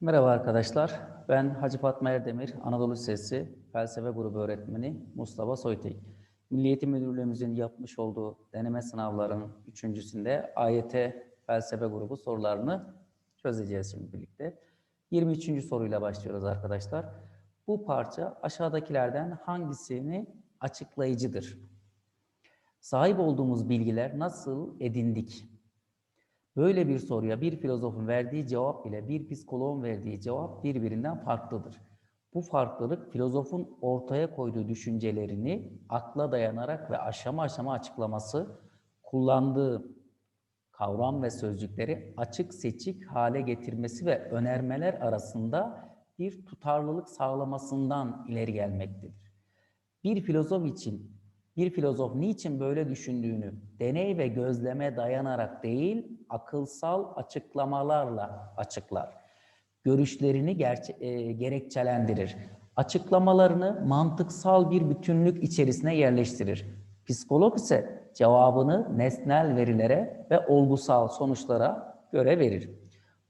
Merhaba arkadaşlar. Ben Hacı Fatma Erdemir, Anadolu Lisesi Felsefe Grubu öğretmeni Mustafa Soytek. Milli Eğitim Müdürlüğümüzün yapmış olduğu deneme sınavlarının üçüncüsünde AYT Felsefe Grubu sorularını çözeceğiz şimdi birlikte. 23. soruyla başlıyoruz arkadaşlar. Bu parça aşağıdakilerden hangisini açıklayıcıdır? Sahip olduğumuz bilgiler nasıl edindik? Böyle bir soruya bir filozofun verdiği cevap ile bir psikoloğun verdiği cevap birbirinden farklıdır. Bu farklılık filozofun ortaya koyduğu düşüncelerini akla dayanarak ve aşama aşama açıklaması, kullandığı kavram ve sözcükleri açık seçik hale getirmesi ve önermeler arasında bir tutarlılık sağlamasından ileri gelmektedir. Bir filozof için bir filozof niçin böyle düşündüğünü deney ve gözleme dayanarak değil, akılsal açıklamalarla açıklar. Görüşlerini e, gerekçelendirir. Açıklamalarını mantıksal bir bütünlük içerisine yerleştirir. Psikolog ise cevabını nesnel verilere ve olgusal sonuçlara göre verir.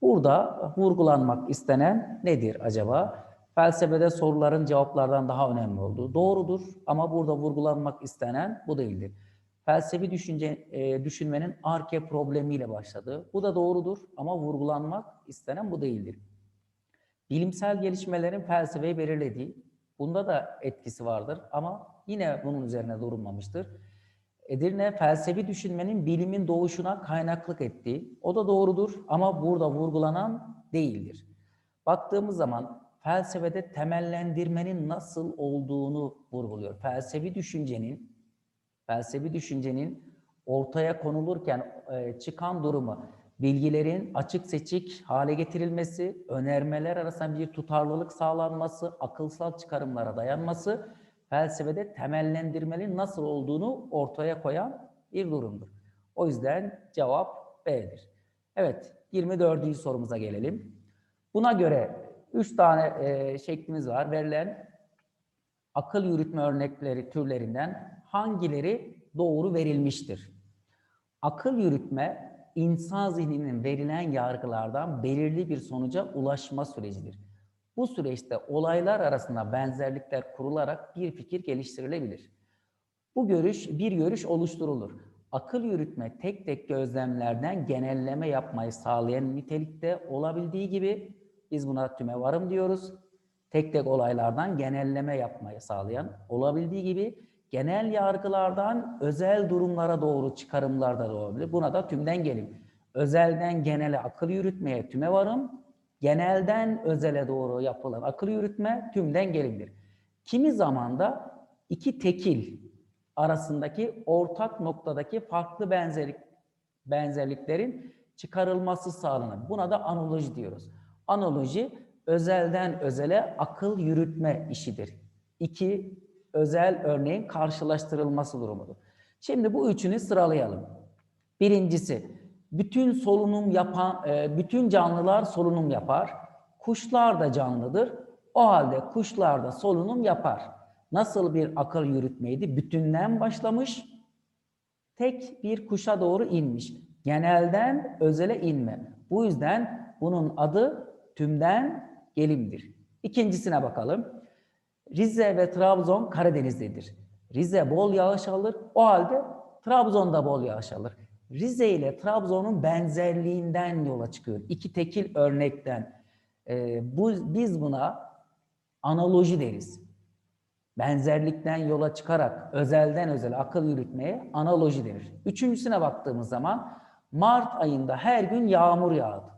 Burada vurgulanmak istenen nedir acaba? Felsefede soruların cevaplardan daha önemli olduğu doğrudur ama burada vurgulanmak istenen bu değildir. Felsefi düşünce, e, düşünmenin arke problemiyle başladı. Bu da doğrudur ama vurgulanmak istenen bu değildir. Bilimsel gelişmelerin felsefeyi belirlediği, bunda da etkisi vardır ama yine bunun üzerine durulmamıştır. Edirne felsefi düşünmenin bilimin doğuşuna kaynaklık ettiği, o da doğrudur ama burada vurgulanan değildir. Baktığımız zaman felsefede temellendirmenin nasıl olduğunu vurguluyor. Felsefi düşüncenin felsefi düşüncenin ortaya konulurken e, çıkan durumu bilgilerin açık seçik hale getirilmesi, önermeler arasında bir tutarlılık sağlanması, akılsal çıkarımlara dayanması felsefede temellendirmenin nasıl olduğunu ortaya koyan bir durumdur. O yüzden cevap B'dir. Evet, 24. sorumuza gelelim. Buna göre 3 tane e, şeklimiz var. Verilen akıl yürütme örnekleri türlerinden hangileri doğru verilmiştir? Akıl yürütme insan zihninin verilen yargılardan belirli bir sonuca ulaşma sürecidir. Bu süreçte olaylar arasında benzerlikler kurularak bir fikir geliştirilebilir. Bu görüş bir görüş oluşturulur. Akıl yürütme tek tek gözlemlerden genelleme yapmayı sağlayan nitelikte olabildiği gibi biz buna tümevarım diyoruz. Tek tek olaylardan genelleme yapmayı sağlayan olabildiği gibi genel yargılardan özel durumlara doğru çıkarımlarda da olabilir. Buna da tümden gelim. Özelden genele akıl yürütmeye tümevarım, genelden özele doğru yapılan akıl yürütme tümden gelimdir. Kimi zaman da iki tekil arasındaki ortak noktadaki farklı benzerlik benzerliklerin çıkarılması sağlanır. Buna da analoji diyoruz. Analoji özelden özele akıl yürütme işidir. İki özel örneğin karşılaştırılması durumudur. Şimdi bu üçünü sıralayalım. Birincisi, bütün solunum yapan, e, bütün canlılar solunum yapar. Kuşlar da canlıdır. O halde kuşlar da solunum yapar. Nasıl bir akıl yürütmeydi? Bütünden başlamış, tek bir kuşa doğru inmiş. Genelden özele inme. Bu yüzden bunun adı tümden gelimdir. İkincisine bakalım. Rize ve Trabzon Karadeniz'dedir. Rize bol yağış alır. O halde Trabzon'da bol yağış alır. Rize ile Trabzon'un benzerliğinden yola çıkıyor. İki tekil örnekten. Ee, bu biz buna analoji deriz. Benzerlikten yola çıkarak özelden özele akıl yürütmeye analoji denir. Üçüncüsüne baktığımız zaman Mart ayında her gün yağmur yağdı.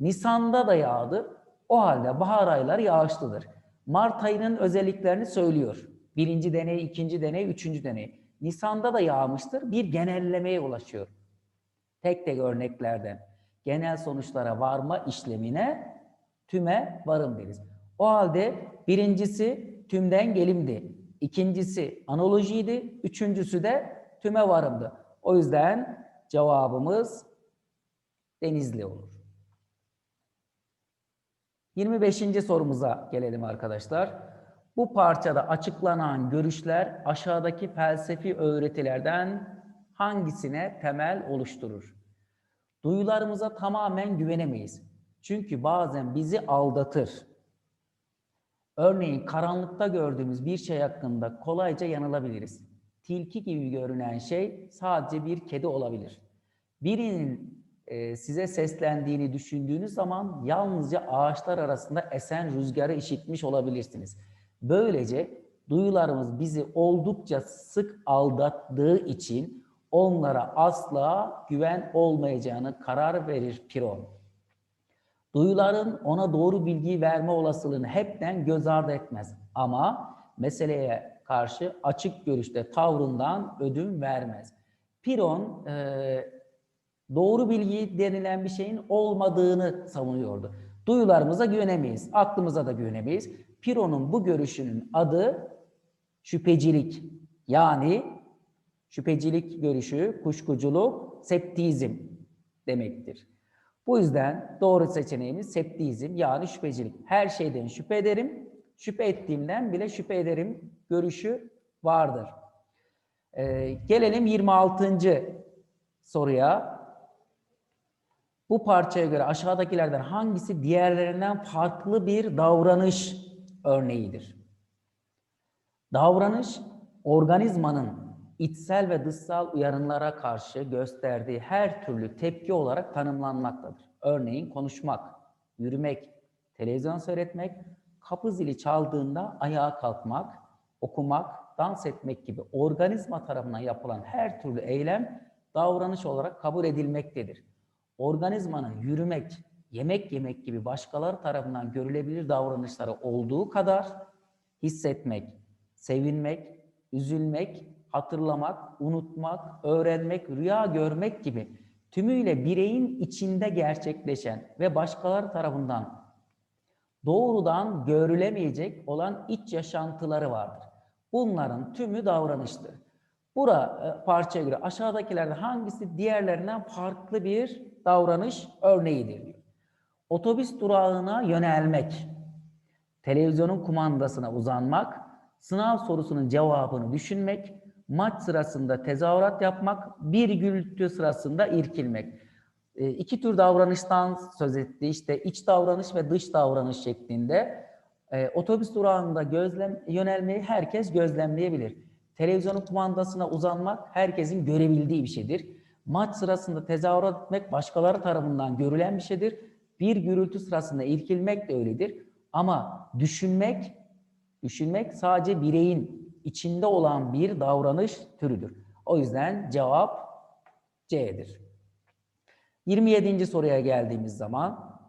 Nisan'da da yağdı. O halde bahar ayları yağışlıdır. Mart ayının özelliklerini söylüyor. Birinci deney, ikinci deney, üçüncü deney. Nisan'da da yağmıştır. Bir genellemeye ulaşıyor. Tek tek örneklerden genel sonuçlara varma işlemine tüme varım deriz. O halde birincisi tümden gelimdi. İkincisi analojiydi. Üçüncüsü de tüme varımdı. O yüzden cevabımız denizli olur. 25. sorumuza gelelim arkadaşlar. Bu parçada açıklanan görüşler aşağıdaki felsefi öğretilerden hangisine temel oluşturur? Duyularımıza tamamen güvenemeyiz. Çünkü bazen bizi aldatır. Örneğin karanlıkta gördüğümüz bir şey hakkında kolayca yanılabiliriz. Tilki gibi görünen şey sadece bir kedi olabilir. Birinin e, size seslendiğini düşündüğünüz zaman yalnızca ağaçlar arasında esen rüzgarı işitmiş olabilirsiniz. Böylece duyularımız bizi oldukça sık aldattığı için onlara asla güven olmayacağını karar verir Piron. Duyuların ona doğru bilgiyi verme olasılığını hepten göz ardı etmez. Ama meseleye karşı açık görüşte tavrından ödün vermez. Piron e, doğru bilgi denilen bir şeyin olmadığını savunuyordu. Duyularımıza güvenemeyiz, aklımıza da güvenemeyiz. Piron'un bu görüşünün adı şüphecilik. Yani şüphecilik görüşü, kuşkuculuk, septizm demektir. Bu yüzden doğru seçeneğimiz septizm yani şüphecilik. Her şeyden şüphe ederim, şüphe ettiğimden bile şüphe ederim görüşü vardır. Ee, gelelim 26. soruya. Bu parçaya göre aşağıdakilerden hangisi diğerlerinden farklı bir davranış örneğidir? Davranış, organizmanın içsel ve dışsal uyarımlara karşı gösterdiği her türlü tepki olarak tanımlanmaktadır. Örneğin konuşmak, yürümek, televizyon seyretmek, kapı zili çaldığında ayağa kalkmak, okumak, dans etmek gibi organizma tarafından yapılan her türlü eylem davranış olarak kabul edilmektedir. Organizmanın yürümek, yemek yemek gibi başkaları tarafından görülebilir davranışları olduğu kadar hissetmek, sevinmek, üzülmek, hatırlamak, unutmak, öğrenmek, rüya görmek gibi tümüyle bireyin içinde gerçekleşen ve başkaları tarafından doğrudan görülemeyecek olan iç yaşantıları vardır. Bunların tümü davranıştır. Bura e, parçaya göre aşağıdakilerden hangisi diğerlerinden farklı bir davranış örneğidir diyor. Otobüs durağına yönelmek, televizyonun kumandasına uzanmak, sınav sorusunun cevabını düşünmek, maç sırasında tezahürat yapmak, bir gürültü sırasında irkilmek. E, iki tür davranıştan söz etti. İşte iç davranış ve dış davranış şeklinde. E, otobüs durağında gözlem yönelmeyi herkes gözlemleyebilir. Televizyonun kumandasına uzanmak herkesin görebildiği bir şeydir. Maç sırasında tezahürat etmek başkaları tarafından görülen bir şeydir. Bir gürültü sırasında irkilmek de öyledir. Ama düşünmek, düşünmek sadece bireyin içinde olan bir davranış türüdür. O yüzden cevap C'dir. 27. soruya geldiğimiz zaman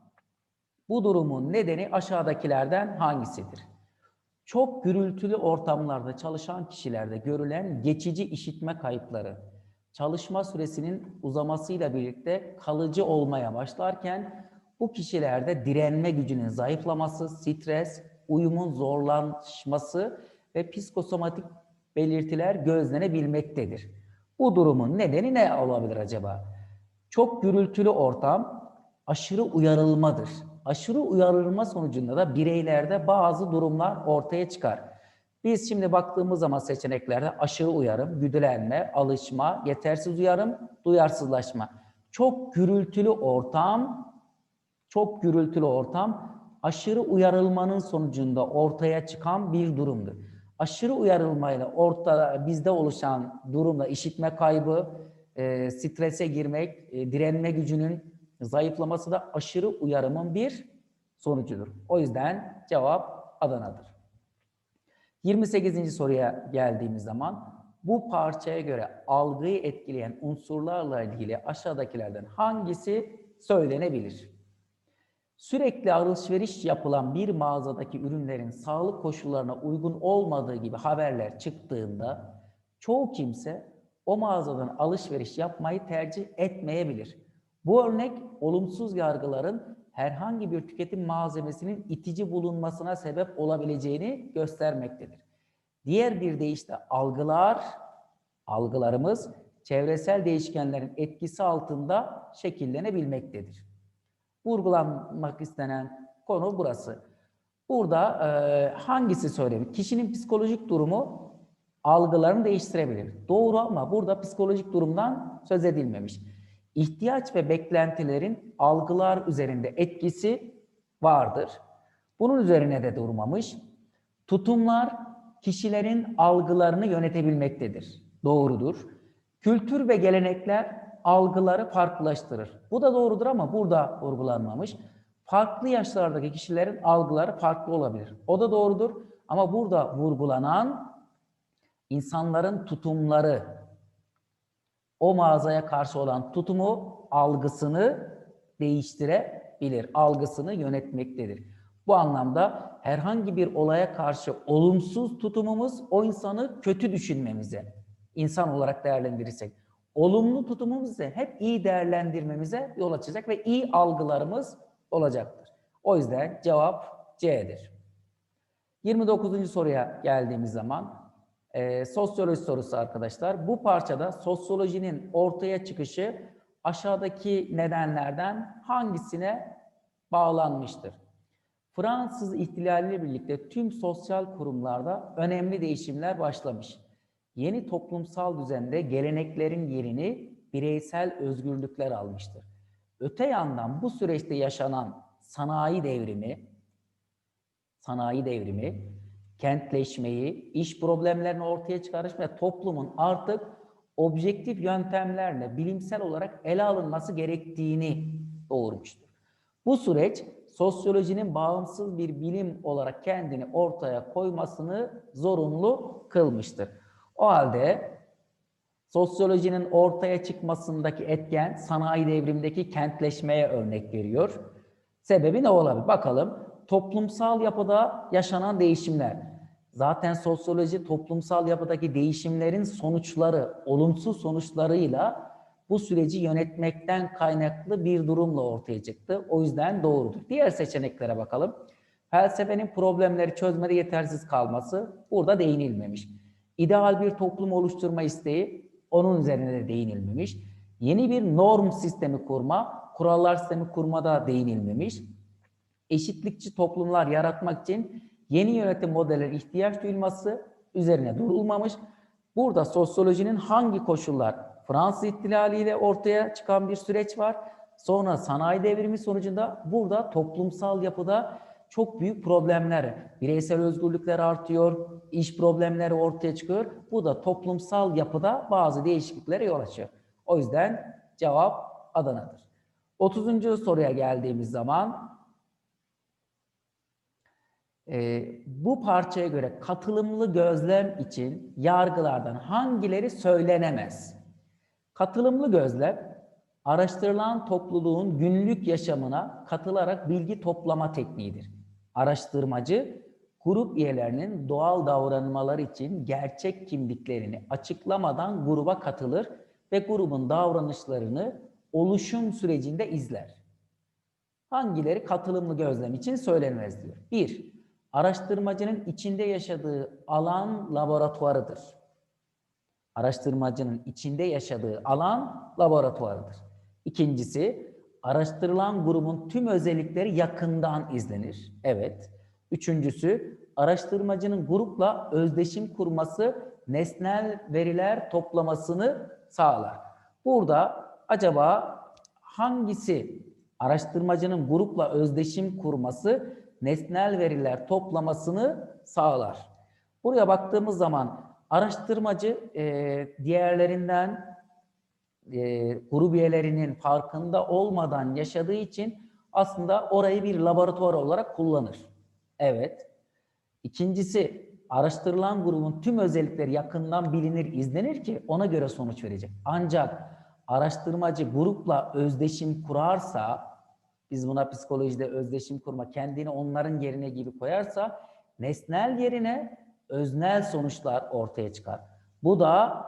bu durumun nedeni aşağıdakilerden hangisidir? Çok gürültülü ortamlarda çalışan kişilerde görülen geçici işitme kayıpları, çalışma süresinin uzamasıyla birlikte kalıcı olmaya başlarken bu kişilerde direnme gücünün zayıflaması, stres, uyumun zorlaşması ve psikosomatik belirtiler gözlenebilmektedir. Bu durumun nedeni ne olabilir acaba? Çok gürültülü ortam aşırı uyarılmadır. Aşırı uyarılma sonucunda da bireylerde bazı durumlar ortaya çıkar. Biz şimdi baktığımız zaman seçeneklerde aşırı uyarım, güdülenme, alışma, yetersiz uyarım, duyarsızlaşma. Çok gürültülü ortam, çok gürültülü ortam aşırı uyarılmanın sonucunda ortaya çıkan bir durumdur aşırı uyarılmayla ortada bizde oluşan durumla işitme kaybı, e, strese girmek, e, direnme gücünün zayıflaması da aşırı uyarımın bir sonucudur. O yüzden cevap Adana'dır. 28. soruya geldiğimiz zaman bu parçaya göre algıyı etkileyen unsurlarla ilgili aşağıdakilerden hangisi söylenebilir? Sürekli alışveriş yapılan bir mağazadaki ürünlerin sağlık koşullarına uygun olmadığı gibi haberler çıktığında çoğu kimse o mağazadan alışveriş yapmayı tercih etmeyebilir. Bu örnek olumsuz yargıların herhangi bir tüketim malzemesinin itici bulunmasına sebep olabileceğini göstermektedir. Diğer bir deyişle algılar, algılarımız çevresel değişkenlerin etkisi altında şekillenebilmektedir vurgulanmak istenen konu burası. Burada e, hangisi söylenir? Kişinin psikolojik durumu algılarını değiştirebilir. Doğru ama burada psikolojik durumdan söz edilmemiş. İhtiyaç ve beklentilerin algılar üzerinde etkisi vardır. Bunun üzerine de durmamış. Tutumlar kişilerin algılarını yönetebilmektedir. Doğrudur. Kültür ve gelenekler algıları farklılaştırır. Bu da doğrudur ama burada vurgulanmamış. Farklı yaşlardaki kişilerin algıları farklı olabilir. O da doğrudur ama burada vurgulanan insanların tutumları, o mağazaya karşı olan tutumu, algısını değiştirebilir, algısını yönetmektedir. Bu anlamda herhangi bir olaya karşı olumsuz tutumumuz o insanı kötü düşünmemize, insan olarak değerlendirirsek, olumlu tutumumuz ise hep iyi değerlendirmemize yol açacak ve iyi algılarımız olacaktır. O yüzden cevap C'dir. 29. soruya geldiğimiz zaman e, sosyoloji sorusu arkadaşlar. Bu parçada sosyolojinin ortaya çıkışı aşağıdaki nedenlerden hangisine bağlanmıştır? Fransız ihtilaliyle birlikte tüm sosyal kurumlarda önemli değişimler başlamış. Yeni toplumsal düzende geleneklerin yerini bireysel özgürlükler almıştır. Öte yandan bu süreçte yaşanan sanayi devrimi, sanayi devrimi, kentleşmeyi, iş problemlerini ortaya çıkarış toplumun artık objektif yöntemlerle bilimsel olarak ele alınması gerektiğini doğurmuştur. Bu süreç sosyolojinin bağımsız bir bilim olarak kendini ortaya koymasını zorunlu kılmıştır. O halde sosyolojinin ortaya çıkmasındaki etken sanayi devrimindeki kentleşmeye örnek veriyor. Sebebi ne olabilir? Bakalım toplumsal yapıda yaşanan değişimler. Zaten sosyoloji toplumsal yapıdaki değişimlerin sonuçları, olumsuz sonuçlarıyla bu süreci yönetmekten kaynaklı bir durumla ortaya çıktı. O yüzden doğrudur. Diğer seçeneklere bakalım. Felsefenin problemleri çözmede yetersiz kalması burada değinilmemiş. İdeal bir toplum oluşturma isteği onun üzerine de değinilmemiş. Yeni bir norm sistemi kurma, kurallar sistemi kurmada değinilmemiş. Eşitlikçi toplumlar yaratmak için yeni yönetim modelleri ihtiyaç duyulması üzerine durulmamış. Burada sosyolojinin hangi koşullar Fransız ihtilaliyle ortaya çıkan bir süreç var. Sonra sanayi devrimi sonucunda burada toplumsal yapıda çok büyük problemler, bireysel özgürlükler artıyor, iş problemleri ortaya çıkıyor. Bu da toplumsal yapıda bazı değişikliklere yol açıyor. O yüzden cevap Adana'dır. 30. soruya geldiğimiz zaman e, bu parçaya göre katılımlı gözlem için yargılardan hangileri söylenemez? Katılımlı gözlem araştırılan topluluğun günlük yaşamına katılarak bilgi toplama tekniğidir. Araştırmacı grup üyelerinin doğal davranmaları için gerçek kimliklerini açıklamadan gruba katılır ve grubun davranışlarını oluşum sürecinde izler. Hangileri katılımlı gözlem için söylenmez diyor. 1. Araştırmacının içinde yaşadığı alan laboratuvarıdır. Araştırmacının içinde yaşadığı alan laboratuvarıdır. İkincisi, araştırılan grubun tüm özellikleri yakından izlenir. Evet. Üçüncüsü, araştırmacının grupla özdeşim kurması nesnel veriler toplamasını sağlar. Burada acaba hangisi araştırmacının grupla özdeşim kurması nesnel veriler toplamasını sağlar? Buraya baktığımız zaman araştırmacı e, diğerlerinden e, grup üyelerinin farkında olmadan yaşadığı için aslında orayı bir laboratuvar olarak kullanır. Evet. İkincisi araştırılan grubun tüm özellikleri yakından bilinir, izlenir ki ona göre sonuç verecek. Ancak araştırmacı grupla özdeşim kurarsa, biz buna psikolojide özdeşim kurma, kendini onların yerine gibi koyarsa, nesnel yerine öznel sonuçlar ortaya çıkar. Bu da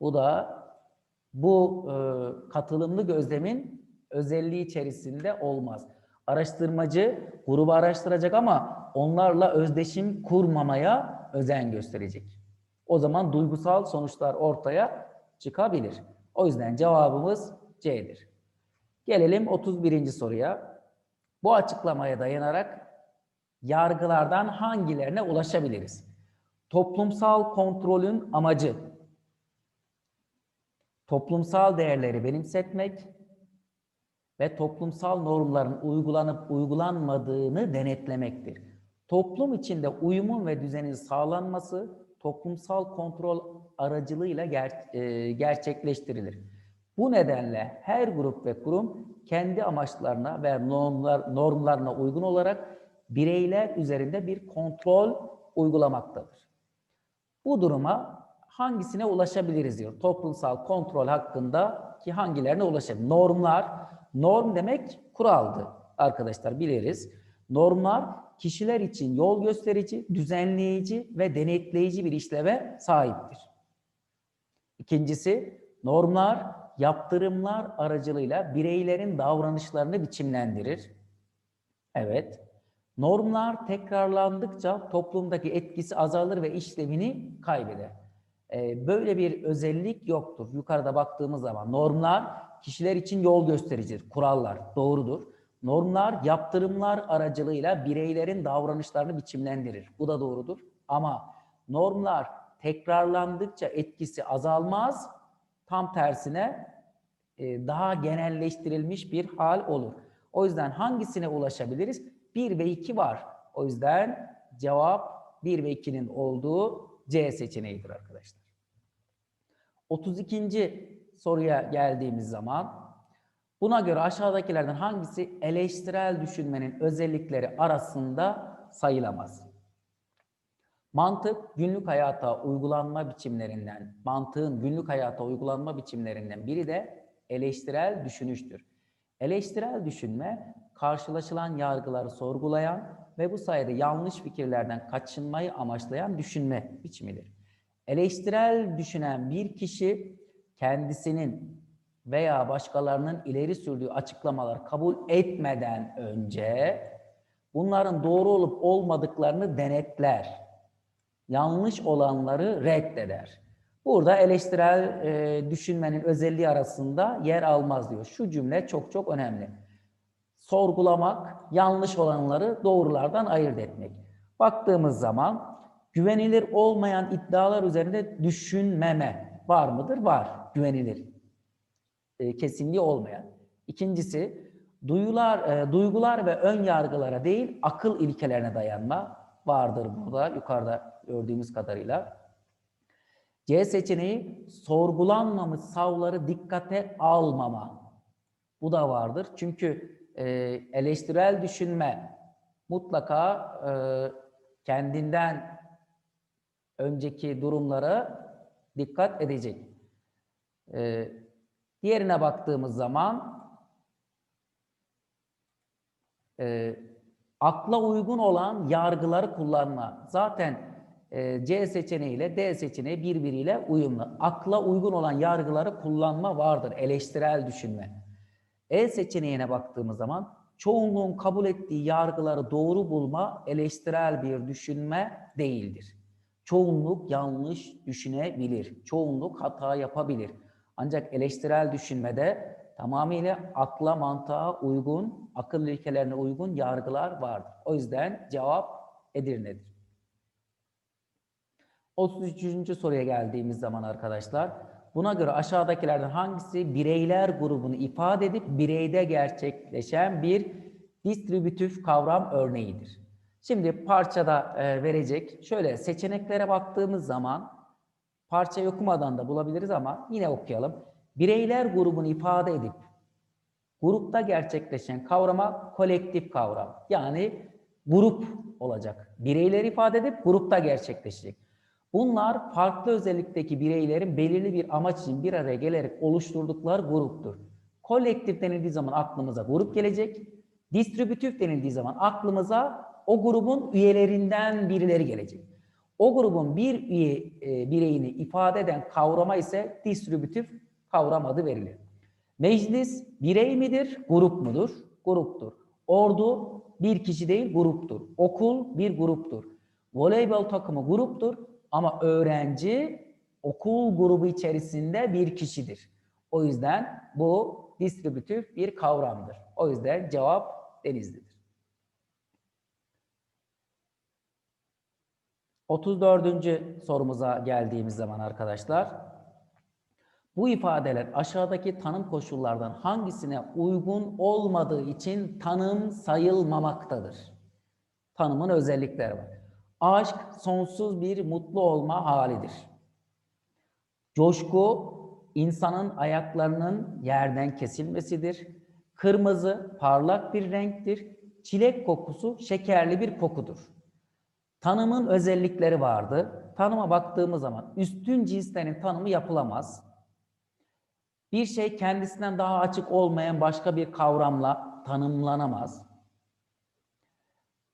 bu da bu e, katılımlı gözlemin özelliği içerisinde olmaz. Araştırmacı grubu araştıracak ama onlarla özdeşim kurmamaya özen gösterecek. O zaman duygusal sonuçlar ortaya çıkabilir. O yüzden cevabımız C'dir. Gelelim 31. soruya. Bu açıklamaya dayanarak yargılardan hangilerine ulaşabiliriz? Toplumsal kontrolün amacı toplumsal değerleri benimsetmek ve toplumsal normların uygulanıp uygulanmadığını denetlemektir. Toplum içinde uyumun ve düzenin sağlanması toplumsal kontrol aracılığıyla ger- e, gerçekleştirilir. Bu nedenle her grup ve kurum kendi amaçlarına ve normlar, normlarına uygun olarak bireyler üzerinde bir kontrol uygulamaktadır. Bu duruma hangisine ulaşabiliriz diyor. Toplumsal kontrol hakkında ki hangilerine ulaşabilir? Normlar, norm demek kuraldı arkadaşlar biliriz. Normlar kişiler için yol gösterici, düzenleyici ve denetleyici bir işleve sahiptir. İkincisi, normlar yaptırımlar aracılığıyla bireylerin davranışlarını biçimlendirir. Evet. Normlar tekrarlandıkça toplumdaki etkisi azalır ve işlevini kaybeder. Ee, böyle bir özellik yoktur. Yukarıda baktığımız zaman normlar kişiler için yol göstericidir, kurallar doğrudur. Normlar yaptırımlar aracılığıyla bireylerin davranışlarını biçimlendirir. Bu da doğrudur. Ama normlar tekrarlandıkça etkisi azalmaz, tam tersine e, daha genelleştirilmiş bir hal olur. O yüzden hangisine ulaşabiliriz? 1 ve 2 var. O yüzden cevap 1 ve 2'nin olduğu C seçeneğidir arkadaşlar. 32. soruya geldiğimiz zaman buna göre aşağıdakilerden hangisi eleştirel düşünmenin özellikleri arasında sayılamaz? Mantık günlük hayata uygulanma biçimlerinden, mantığın günlük hayata uygulanma biçimlerinden biri de eleştirel düşünüştür. Eleştirel düşünme karşılaşılan yargıları sorgulayan ve bu sayede yanlış fikirlerden kaçınmayı amaçlayan düşünme biçimidir. Eleştirel düşünen bir kişi kendisinin veya başkalarının ileri sürdüğü açıklamalar kabul etmeden önce bunların doğru olup olmadıklarını denetler. Yanlış olanları reddeder. Burada eleştirel e, düşünmenin özelliği arasında yer almaz diyor. Şu cümle çok çok önemli. Sorgulamak, yanlış olanları doğrulardan ayırt etmek. Baktığımız zaman güvenilir olmayan iddialar üzerinde düşünmeme var mıdır? Var. Güvenilir. E, kesinliği olmayan. İkincisi, duyular, e, duygular ve ön yargılara değil, akıl ilkelerine dayanma vardır burada yukarıda gördüğümüz kadarıyla. C seçeneği sorgulanmamış savları dikkate almama. Bu da vardır. Çünkü e, eleştirel düşünme mutlaka e, kendinden önceki durumlara dikkat edecek. E, diğerine baktığımız zaman e, akla uygun olan yargıları kullanma. Zaten C seçeneği ile D seçeneği birbiriyle uyumlu. Akla uygun olan yargıları kullanma vardır. Eleştirel düşünme. E seçeneğine baktığımız zaman çoğunluğun kabul ettiği yargıları doğru bulma eleştirel bir düşünme değildir. Çoğunluk yanlış düşünebilir. Çoğunluk hata yapabilir. Ancak eleştirel düşünmede tamamıyla akla mantığa uygun, akıl ilkelerine uygun yargılar vardır. O yüzden cevap Edirne'dir. 33. soruya geldiğimiz zaman arkadaşlar, buna göre aşağıdakilerden hangisi bireyler grubunu ifade edip bireyde gerçekleşen bir distribütif kavram örneğidir? Şimdi parçada e, verecek. Şöyle seçeneklere baktığımız zaman parçayı okumadan da bulabiliriz ama yine okuyalım. Bireyler grubunu ifade edip grupta gerçekleşen kavrama kolektif kavram. Yani grup olacak. Bireyler ifade edip grupta gerçekleşecek. Bunlar farklı özellikteki bireylerin belirli bir amaç için bir araya gelerek oluşturdukları gruptur. Kolektif denildiği zaman aklımıza grup gelecek. Distribütif denildiği zaman aklımıza o grubun üyelerinden birileri gelecek. O grubun bir üye e, bireyini ifade eden kavrama ise distribütif kavram adı verilir. Meclis birey midir, grup mudur? Gruptur. Ordu bir kişi değil, gruptur. Okul bir gruptur. Voleybol takımı gruptur ama öğrenci okul grubu içerisinde bir kişidir. O yüzden bu distribütif bir kavramdır. O yüzden cevap Denizli'dir. 34. sorumuza geldiğimiz zaman arkadaşlar Bu ifadeler aşağıdaki tanım koşullardan hangisine uygun olmadığı için tanım sayılmamaktadır. Tanımın özellikleri var. Aşk sonsuz bir mutlu olma halidir. Coşku insanın ayaklarının yerden kesilmesidir. Kırmızı parlak bir renktir. Çilek kokusu şekerli bir kokudur. Tanımın özellikleri vardı. Tanıma baktığımız zaman üstün cinslerin tanımı yapılamaz. Bir şey kendisinden daha açık olmayan başka bir kavramla tanımlanamaz.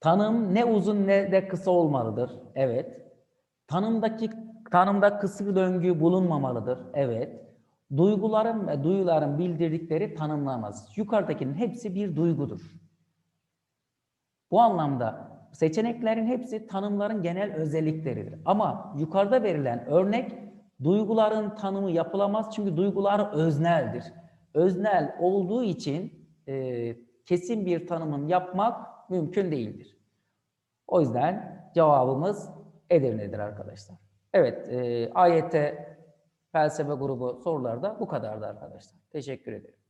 Tanım ne uzun ne de kısa olmalıdır. Evet. Tanımdaki tanımda kısır döngü bulunmamalıdır. Evet. Duyguların ve duyuların bildirdikleri tanımlanmaz. Yukarıdakinin hepsi bir duygudur. Bu anlamda seçeneklerin hepsi tanımların genel özellikleridir. Ama yukarıda verilen örnek duyguların tanımı yapılamaz çünkü duygular özneldir. Öznel olduğu için e, kesin bir tanımın yapmak mümkün değildir. O yüzden cevabımız Edirne'dir arkadaşlar. Evet, e, AYT felsefe grubu sorularda bu kadardı arkadaşlar. Teşekkür ederim.